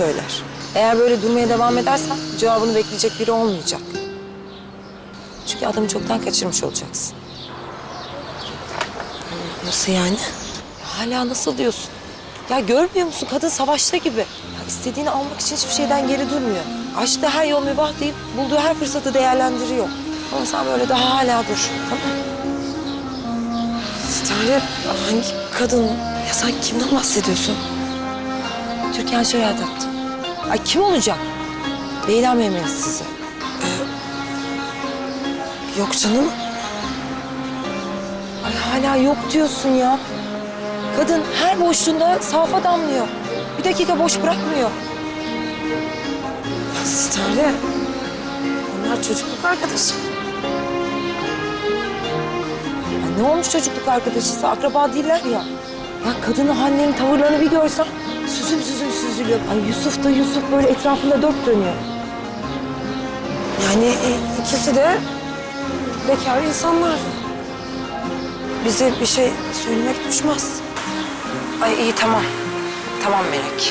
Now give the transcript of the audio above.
söyler. Eğer böyle durmaya devam edersen cevabını bekleyecek biri olmayacak. Çünkü adamı çoktan kaçırmış olacaksın. Nasıl yani? Hala nasıl diyorsun? Ya görmüyor musun? Kadın savaşta gibi. Ya istediğini almak için hiçbir şeyden geri durmuyor. Aşkta her yol mübah deyip bulduğu her fırsatı değerlendiriyor. Ama sen böyle daha hala dur. Tamam mı? Sitare hangi kadın? Ya sen kimden bahsediyorsun? Türkan Şoray tattı. Ay kim olacak? Leyla Mehmet sizi. Yok canım. Ay hala yok diyorsun ya. Kadın her boşluğunda safa damlıyor. Bir dakika boş bırakmıyor. Ya Sitare. Onlar çocukluk arkadaşı. Ya ne olmuş çocukluk arkadaşıysa akraba değiller ya. Ya kadının hallerini, tavırlarını bir görsen süzüm süzüm süzülüyor. Ay Yusuf da Yusuf böyle etrafında dört dönüyor. Yani e, ikisi de bekar insanlar. Bize bir şey söylemek düşmez. Ay iyi tamam. Tamam Melek.